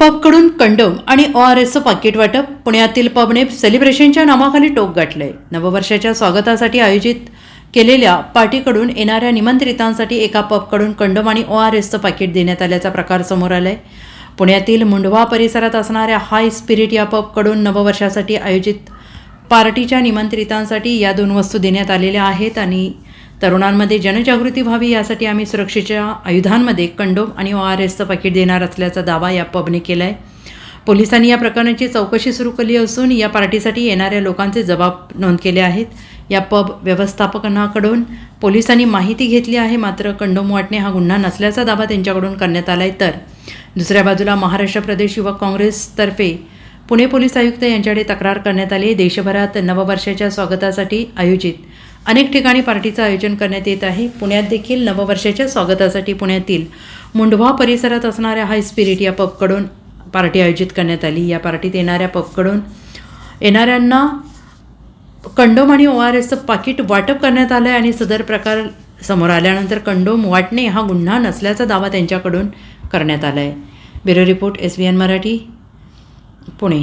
पबकडून condom आणि O R एसचं पाकिट वाटप पुण्यातील पबने सेलिब्रेशनच्या नावाखाली टोक गाठलंय नववर्षाच्या स्वागतासाठी आयोजित केलेल्या पार्टीकडून येणाऱ्या निमंत्रितांसाठी एका पबकडून कंडोम आणि ओ आर एसचं पाकिट देण्यात आल्याचा प्रकार समोर आलाय. पुण्यातील मुंढवा परिसरात असणाऱ्या हाय स्पिरिट या पबकडून नववर्षासाठी आयोजित पार्टीच्या निमंत्रितांसाठी या दोन वस्तू देण्यात आलेल्या आहेत आणि तरुणांमध्ये जनजागृती व्हावी यासाठी आम्ही सुरक्षेच्या आयुधांमध्ये कंडोम आणि ओ आर एसचं पाकिट देणार असल्याचा दावा या पबने केला आहे पोलिसांनी या प्रकरणाची चौकशी सुरू केली असून या पार्टीसाठी येणाऱ्या लोकांचे जबाब नोंद केले आहेत. या पब व्यवस्थापकांकडून पोलिसांनी माहिती घेतली आहे मात्र कंडोम वाटणे हा गुन्हा नसल्याचा दावा त्यांच्याकडून करण्यात आला आहे तर दुसऱ्या बाजूला महाराष्ट्र प्रदेश युवक काँग्रेसतर्फे पुणे पोलीस आयुक्त यांच्याकडे तक्रार करण्यात आली. देशभरात नववर्षाच्या स्वागतासाठी आयोजित अनेक ठिकाणी पार्टीचं आयोजन करण्यात येत आहे. पुण्यात देखील नववर्षाच्या स्वागतासाठी पुण्यातील मुंढवा परिसरात असणाऱ्या हाय स्पिरिट या पबकडून पार्टी आयोजित करण्यात आली. या पार्टीत येणाऱ्या पबकडून येणाऱ्यांना कंडोम आणि ओ आर एसचं पाकिट वाटप करण्यात आलं आहे आणि सदर प्रकार समोर आल्यानंतर कंडोम वाटणे हा गुन्हा नसल्याचा दावा त्यांच्याकडून करण्यात आला आहे bureau report S B N Marathi Pune.